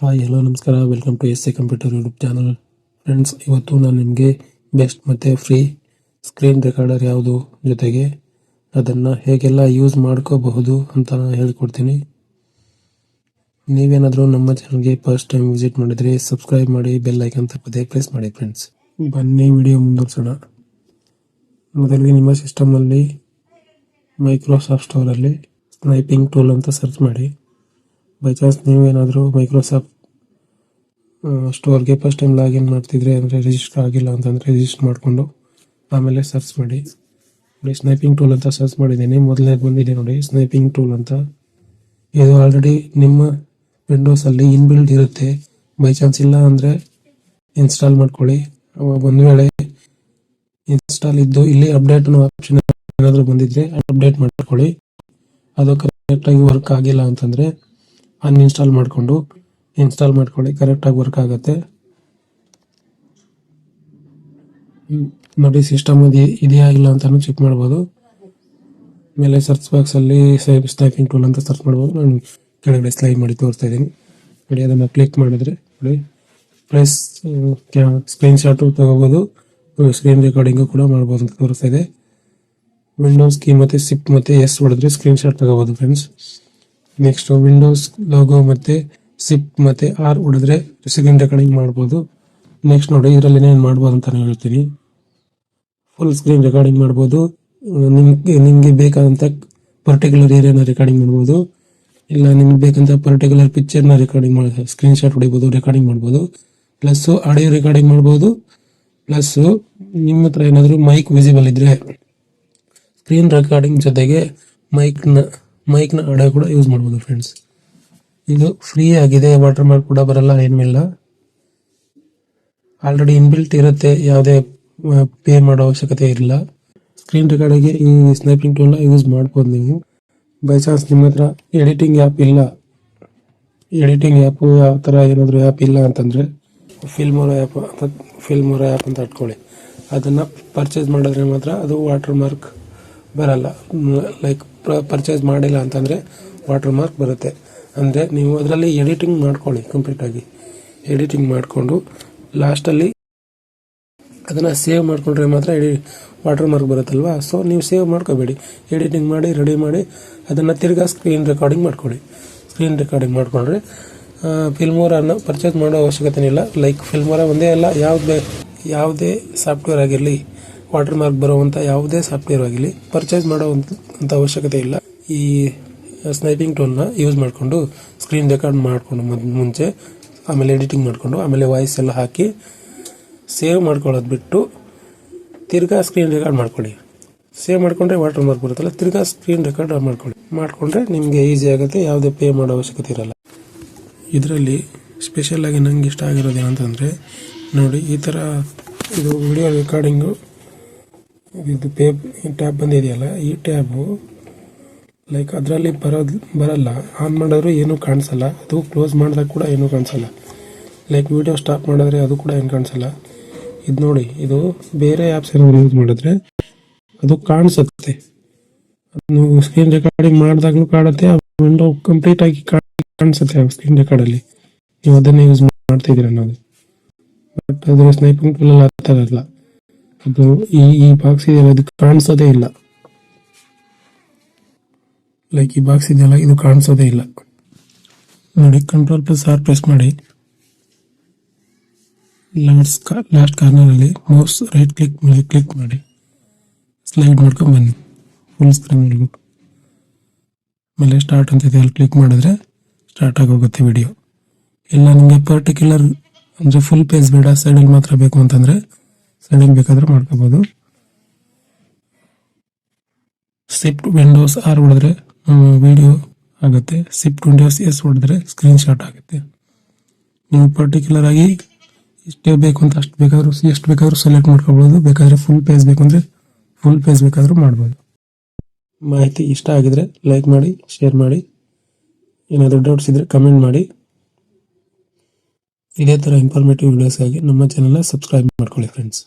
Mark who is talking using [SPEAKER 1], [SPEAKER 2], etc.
[SPEAKER 1] Hi hello ನಮಸ್ಕಾರ. Welcome to S C computer YouTube channel friends ಇವತ್ತು ನಾನು ನಿಮಗೆ ಬೆಸ್ಟ್ ಮತ್ತು ಫ್ರೀ ಸ್ಕ್ರೀನ್ ರೆಕಾರ್ಡರ್ ಯಾವುದು ಜೊತೆಗೆ ಅದನ್ನು ಹೇಗೆಲ್ಲ ಯೂಸ್ ಮಾಡ್ಕೋಬಹುದು ಅಂತ ನಾನು ಹೇಳ್ಕೊಡ್ತೀನಿ. ನೀವೇನಾದರೂ ನಮ್ಮ ಚಾನಲ್ಗೆ ಫಸ್ಟ್ ಟೈಮ್ ವಿಸಿಟ್ ಮಾಡಿದರೆ ಸಬ್ಸ್ಕ್ರೈಬ್ ಮಾಡಿ ಬೆಲ್ ಐಕನ್ ತಪ್ಪದೆ ಪ್ರೆಸ್ ಮಾಡಿ ಫ್ರೆಂಡ್ಸ್ ಬನ್ನಿ ವಿಡಿಯೋ ಮುಂದುವರ್ಸೋಣ. ಮೊದಲಿಗೆ ನಿಮ್ಮ ಸಿಸ್ಟಮಲ್ಲಿ ಮೈಕ್ರೋಸಾಫ್ಟ್ ಸ್ಟೋರಲ್ಲಿ ಸ್ನೈಪಿಂಗ್ ಟೂಲ್ ಅಂತ ಸರ್ಚ್ ಮಾಡಿ. ಬೈ ಚಾನ್ಸ್ ನೀವೇನಾದರೂ ಮೈಕ್ರೋಸಾಫ್ಟ್ ಸ್ಟೋರ್ಗೆ ಫಸ್ಟ್ ಟೈಮ್ ಲಾಗಿನ್ ಮಾಡ್ತಿದ್ರೆ ಅಂದರೆ ರಿಜಿಸ್ಟರ್ ಆಗಿಲ್ಲ ಅಂತಂದರೆ ರಿಜಿಸ್ಟರ್ ಮಾಡಿಕೊಂಡು ಆಮೇಲೆ ಸರ್ಚ್ ಮಾಡಿ. ನೋಡಿ ಸ್ನೈಪಿಂಗ್ ಟೂಲ್ ಅಂತ ಸರ್ಚ್ ಮಾಡಿದ್ದೀನಿ. ಮೊದಲನೇ ಬಂದಿದೆ ನೋಡಿ ಸ್ನೈಪಿಂಗ್ ಟೂಲ್ ಅಂತ. ಇದು ಆಲ್ರೆಡಿ ನಿಮ್ಮ ವಿಂಡೋಸಲ್ಲಿ ಇನ್ಬಿಲ್ಡ್ ಇರುತ್ತೆ. ಬೈ ಚಾನ್ಸ್ ಇಲ್ಲ ಅಂದರೆ ಇನ್ಸ್ಟಾಲ್ ಮಾಡ್ಕೊಳ್ಳಿ. ಒಂದು ವೇಳೆ ಇನ್ಸ್ಟಾಲ್ ಇದ್ದು ಇಲ್ಲಿ ಅಪ್ಡೇಟ್ ಅನ್ನೋ ಆಪ್ಷನ್ ಏನಾದರೂ ಬಂದಿದ್ರೆ ಅಪ್ಡೇಟ್ ಮಾಡ್ಕೊಳ್ಳಿ. ಅದು ಕರೆಕ್ಟಾಗಿ ವರ್ಕ್ ಆಗಿಲ್ಲ ಅಂತಂದರೆ ಅನ್ಇನ್ಸ್ಟಾಲ್ ಮಾಡಿಕೊಂಡು ಇನ್ಸ್ಟಾಲ್ ಮಾಡ್ಕೊಳ್ಳಿ ಕರೆಕ್ಟಾಗಿ ವರ್ಕ್ ಆಗುತ್ತೆ. ನೋಡಿ ಸಿಸ್ಟಮ್ ಇದೆಯಾ ಇಲ್ಲ ಅಂತಾನು ಚೆಕ್ ಮಾಡ್ಬೋದು. ಮೇಲೆ ಸರ್ಚ್ ಬಾಕ್ಸಲ್ಲಿ ಸೇವ್ ಸ್ನ್ಯಾಪಿಂಗ್ ಟೂಲ್ ಅಂತ ಸರ್ಚ್ ಮಾಡ್ಬೋದು. ನಾನು ಕೆಳಗಡೆ ಸ್ಲೈಡ್ ಮಾಡಿ ತೋರಿಸ್ತಾ ಇದ್ದೀನಿ. ನೋಡಿ, ಅದನ್ನು ಕ್ಲಿಕ್ ಮಾಡಿದ್ರೆ, ನೋಡಿ ಪ್ಲಸ್ ಸ್ಕ್ರೀನ್ ಶಾಟು ತಗೋಬೋದು. ಸ್ಕ್ರೀನ್ ರೆಕಾರ್ಡಿಂಗು ಕೂಡ ಮಾಡ್ಬೋದು ಅಂತ ತೋರಿಸ್ತಾ ಇದೆ. ವಿಂಡೋಸ್ ಕೀ ಮತ್ತು ಸಿಪ್ ಮತ್ತು ಎಸ್ ಹೊಡೆದ್ರೆ ಸ್ಕ್ರೀನ್ ಶಾಟ್ ತಗೋಬೋದು ಫ್ರೆಂಡ್ಸ್ ನೆಕ್ಸ್ಟ್ ವಿಂಡೋಸ್ ಲೋಗೋ ಮತ್ತೆ ಸಿಪ್ ಮತ್ತೆ ಆರ್ ಹೊಡೆದ್ರೆ ಸ್ಕ್ರೀನ್ ರೆಕಾರ್ಡಿಂಗ್ ಮಾಡ್ಬೋದು. ನೆಕ್ಸ್ಟ್ ನೋಡಿ ಇದರಲ್ಲಿ ಏನೇನು ಮಾಡ್ಬೋದು ಅಂತ ನಾನು ಹೇಳ್ತೀನಿ. ಫುಲ್ ಸ್ಕ್ರೀನ್ ರೆಕಾರ್ಡಿಂಗ್ ಮಾಡ್ಬೋದು. ನಿಮ್ಗೆ, ನಿಮಗೆ ಬೇಕಾದಂಥ ಪರ್ಟಿಕ್ಯುಲರ್ ಏರಿಯಾನ ರೆಕಾರ್ಡಿಂಗ್ ಮಾಡ್ಬೋದು. ಇಲ್ಲ ನಿಮ್ಗೆ ಬೇಕಂತ ಪರ್ಟಿಕ್ಯುಲರ್ ಪಿಕ್ಚರ್ನ ರೆಕಾರ್ಡಿಂಗ್ ಮಾಡಿ ಸ್ಕ್ರೀನ್ ಶಾಟ್ ಹೊಡಿಬೋದು ರೆಕಾರ್ಡಿಂಗ್ ಮಾಡ್ಬೋದು. ಪ್ಲಸ್ ಆಡಿಯೋ ರೆಕಾರ್ಡಿಂಗ್ ಮಾಡ್ಬೋದು. ಪ್ಲಸ್ ನಿಮ್ಮ ಹತ್ರ ಏನಾದರೂ ಮೈಕ್ ವಿಸಿಬಲ್ ಇದ್ದರೆ ಸ್ಕ್ರೀನ್ ರೆಕಾರ್ಡಿಂಗ್ ಜೊತೆಗೆ ಮೈಕ್ನ ಮೈಕ್ನ ಆಡಿಯೋ ಕೂಡ ಯೂಸ್ ಮಾಡ್ಬೋದು ಫ್ರೆಂಡ್ಸ್ ಇದು ಫ್ರೀ ಆಗಿದೆ ವಾಟರ್ ಮಾರ್ಕ್ ಕೂಡ ಬರಲ್ಲ ಏನಿಲ್ಲ ಆಲ್ರೆಡಿ ಇನ್ಬಿಲ್ಟ್ ಇರುತ್ತೆ, ಯಾವುದೇ ಪೇ ಮಾಡೋ ಅವಶ್ಯಕತೆ ಇರಲ್ಲ. ಸ್ಕ್ರೀನ್ ರೆಕಾರ್ಡಿಗೆ ಈ ಸ್ನೈಪಿಂಗ್ ಟೂಲ್ನ ಯೂಸ್ ಮಾಡ್ಬೋದು ನೀವು. ಬೈ ಚಾನ್ಸ್ ನಿಮ್ಮ ಹತ್ರ ಎಡಿಟಿಂಗ್ ಆ್ಯಪ್ ಇಲ್ಲ. ಎಡಿಟಿಂಗ್ ಆ್ಯಪು ಯಾವ ಥರ ಏನಾದರೂ ಆ್ಯಪ್ ಇಲ್ಲ ಅಂತಂದರೆ ಫಿಲ್ಮೋರ ಆ್ಯಪ್ ಅಂತ ಫಿಲ್ಮೋರ ಆ್ಯಪ್ ಅಂತ ಅಟ್ಕೊಳ್ಳಿ. ಅದನ್ನು ಪರ್ಚೇಸ್ ಮಾಡಿದ್ರೆ ಮಾತ್ರ ಅದು ವಾಟರ್ ಮಾರ್ಕ್ ಬರಲ್ಲ. ಲೈಕ್ ಪರ್ಚೇಸ್ ಮಾಡಿಲ್ಲ ಅಂತಂದರೆ ವಾಟರ್ ಮಾರ್ಕ್ ಬರುತ್ತೆ. ಅಂದರೆ ನೀವು ಅದರಲ್ಲಿ ಎಡಿಟಿಂಗ್ ಮಾಡ್ಕೊಳ್ಳಿ ಕಂಪ್ಲೀಟಾಗಿ ಎಡಿಟಿಂಗ್ ಮಾಡಿಕೊಂಡು ಲಾಸ್ಟಲ್ಲಿ ಅದನ್ನು ಸೇವ್ ಮಾಡಿಕೊಂಡ್ರೆ ಮಾತ್ರ ಎಡಿ ವಾಟರ್ ಮಾರ್ಕ್ ಬರುತ್ತಲ್ವ? ಸೊ ನೀವು ಸೇವ್ ಮಾಡ್ಕೋಬೇಡಿ. ಎಡಿಟಿಂಗ್ ಮಾಡಿ ರೆಡಿ ಮಾಡಿ ಅದನ್ನು ತಿರ್ಗಾ ಸ್ಕ್ರೀನ್ ರೆಕಾರ್ಡಿಂಗ್ ಮಾಡ್ಕೊಳ್ಳಿ. ಸ್ಕ್ರೀನ್ ರೆಕಾರ್ಡಿಂಗ್ ಮಾಡಿಕೊಂಡ್ರೆ ಫಿಲ್ಮೋರನ್ನು ಪರ್ಚೇಸ್ ಮಾಡೋ ಅವಶ್ಯಕತೆ ಇಲ್ಲ. ಲೈಕ್ ಫಿಲ್ಮೋರ ಒಂದೇ ಅಲ್ಲ, ಯಾವುದೇ ಯಾವುದೇ ಸಾಫ್ಟ್ವೇರ್ ಆಗಿರಲಿ ವಾಟರ್ ಮಾರ್ಕ್ ಬರುವಂಥ ಯಾವುದೇ ಸಾಫ್ಟ್ವೇರ್ ಆಗಲಿ ಪರ್ಚೇಸ್ ಮಾಡೋ ಅಂತ ಅವಶ್ಯಕತೆ ಇಲ್ಲ. ಈ ಸ್ನೈಪಿಂಗ್ ಟೂಲ್ನ ಯೂಸ್ ಮಾಡಿಕೊಂಡು ಸ್ಕ್ರೀನ್ ರೆಕಾರ್ಡ್ ಮಾಡಿಕೊಂಡು ಮುಂಚೆ, ಆಮೇಲೆ ಎಡಿಟಿಂಗ್ ಮಾಡಿಕೊಂಡು, ಆಮೇಲೆ ವಾಯ್ಸ್ ಎಲ್ಲ ಹಾಕಿ ಸೇವ್ ಮಾಡ್ಕೊಳ್ಳೋದು ಬಿಟ್ಟು, ತಿರ್ಗಾ ಸ್ಕ್ರೀನ್ ರೆಕಾರ್ಡ್ ಮಾಡ್ಕೊಳ್ಳಿ. ಸೇವ್ ಮಾಡ್ಕೊಂಡ್ರೆ ವಾಟರ್ ಮಾರ್ಕ್ ಬರುತ್ತಲ್ಲ, ತಿರ್ಗಾ ಸ್ಕ್ರೀನ್ ರೆಕಾರ್ಡ್ ಮಾಡ್ಕೊಳ್ಳಿ. ಮಾಡಿಕೊಂಡ್ರೆ ನಿಮಗೆ ಈಸಿ ಆಗುತ್ತೆ, ಯಾವುದೇ ಪೇ ಮಾಡೋ ಅವಶ್ಯಕತೆ ಇರಲ್ಲ. ಇದರಲ್ಲಿ ಸ್ಪೆಷಲ್ ಆಗಿ ನಂಗೆ ಇಷ್ಟ ಆಗಿರೋದು ಏನಂತಂದರೆ, ನೋಡಿ, ಈ ಥರ ಇದು ವಿಡಿಯೋ ರೆಕಾರ್ಡಿಂಗು ಇದು ಪೇ ಟ್ಯಾಬ್ ಬಂದಿದೆಯಲ್ಲ, ಈ ಟ್ಯಾಬು ಲೈಕ್ ಅದರಲ್ಲಿ ಬರೋದು, ಬರಲ್ಲ. ಆನ್ ಮಾಡಿದ್ರು ಏನೂ ಕಾಣಿಸಲ್ಲ. ಅದು ಕ್ಲೋಸ್ ಮಾಡಿದಾಗ ಕೂಡ ಏನೂ ಕಾಣಿಸಲ್ಲ. ಲೈಕ್ ವಿಡಿಯೋ ಸ್ಟಾಪ್ ಮಾಡಿದ್ರೆ ಅದು ಕೂಡ ಏನು ಕಾಣಿಸಲ್ಲ. ಇದು ನೋಡಿ, ಇದು ಬೇರೆ ಆ್ಯಪ್ಸ್ ಏನಾದ್ರು ಯೂಸ್ ಮಾಡಿದ್ರೆ ಅದು ಕಾಣಿಸುತ್ತೆ. ನೀವು ಸ್ಕ್ರೀನ್ ರೆಕಾರ್ಡಿಂಗ್ ಮಾಡಿದಾಗಲೂ ಕಾಣುತ್ತೆ ವಿಂಡೋ ಕಂಪ್ಲೀಟ್ ಆಗಿ ಕಾಣಿಸುತ್ತೆ ಸ್ಕ್ರೀನ್ ರೆಕಾರ್ಡಲ್ಲಿ ನೀವು ಅದನ್ನೇ ಯೂಸ್ ಮಾಡ್ತಿದ್ದೀರ ಅನ್ನೋದು. ಬಟ್ ಅದು ಸ್ನೈಪಿಂಗ್ ಟೂಲಲ್ಲಿ ಆ ಥರ ಇಲ್ಲ. ಅದು ಈ ಈ ಬಾಕ್ಸ್ ಇದೆಯಲ್ಲ, ಇದು ಕಾಣಿಸೋದೇ ಇಲ್ಲ. ಲೈಕ್ ಈ ಬಾಕ್ಸ್ ಇದೆಯಲ್ಲ, ಇದು ಕಾಣಿಸೋದೇ ಇಲ್ಲ. ನೋಡಿ ಕಂಟ್ರೋಲ್ ಪ್ಲಸ್ ಆರ್ ಪ್ರೆಸ್ ಮಾಡಿ. ಲಾಸ್ಟ್ ಲಾಸ್ಟ್ ಕಾರ್ನರಲ್ಲಿ ಮೌಸ್ ರೈಟ್ ಕ್ಲಿಕ್ ಮೇಲೆ ಕ್ಲಿಕ್ ಮಾಡಿ. ಸ್ಲೈಡ್ ಮಾಡ್ಕೊಂಡು ಬನ್ನಿ. ಫುಲ್ ಸ್ಕ್ರೀನ್ವರೆಗೂ ಆಮೇಲೆ ಸ್ಟಾರ್ಟ್ ಅಂತ ಇದೆ, ಅಲ್ಲಿ ಕ್ಲಿಕ್ ಮಾಡಿದ್ರೆ ಸ್ಟಾರ್ಟ್ ಆಗೋಗುತ್ತೆ ವಿಡಿಯೋ ಇಲ್ಲ, ನಿಮಗೆ ಪರ್ಟಿಕ್ಯುಲರ್ ಅಂದರೆ ಫುಲ್ ಪೇಜ್ ಬೇಡ ಸೈಡಲ್ಲಿ ಮಾತ್ರ ಬೇಕು ಅಂತಂದರೆ ಸೈಡಲ್ಲಿ ಬೇಕಾದ್ರೆ ಮಾಡ್ಕೋಬೋದು. ಸಿಫ್ಟ್ ವಿಂಡೋಸ್ ಆರ್ ಹೊಡೆದ್ರೆ ವಿಡಿಯೋ ಆಗುತ್ತೆ. ಸಿಫ್ಟ್ ವಿಂಡೋಸ್ ಎಸ್ ಹೊಡೆದ್ರೆ ಸ್ಕ್ರೀನ್ ಶಾಟ್ ಆಗುತ್ತೆ. ನೀವು ಪರ್ಟಿಕ್ಯುಲರ್ ಆಗಿ ಇಷ್ಟೇ ಬೇಕು ಅಂತ, ಅಷ್ಟು ಬೇಕಾದರೂ, ಎಷ್ಟು ಬೇಕಾದ್ರೂ ಸೆಲೆಕ್ಟ್ ಮಾಡ್ಕೋಬೋದು. ಬೇಕಾದ್ರೆ ಫುಲ್ ಪೇಜ್ ಬೇಕಂದ್ರೆ ಫುಲ್ ಪೇಜ್ ಬೇಕಾದರೂ ಮಾಡ್ಬೋದು. ಮಾಹಿತಿ ಇಷ್ಟ ಆಗಿದ್ರೆ ಲೈಕ್ ಮಾಡಿ ಶೇರ್ ಮಾಡಿ. ಏನಾದರೂ ಡೌಟ್ಸ್ ಇದ್ರೆ ಕಮೆಂಟ್ ಮಾಡಿ. ಇದೇ ಥರ ಇನ್ಫಾರ್ಮೇಟಿವ್ ವಿಡಿಯೋಸ್ಗಾಗಿ ನಮ್ಮ ಚಾನಲ್ನ ಸಬ್ಸ್ಕ್ರೈಬ್ ಮಾಡ್ಕೊಳ್ಳಿ ಫ್ರೆಂಡ್ಸ್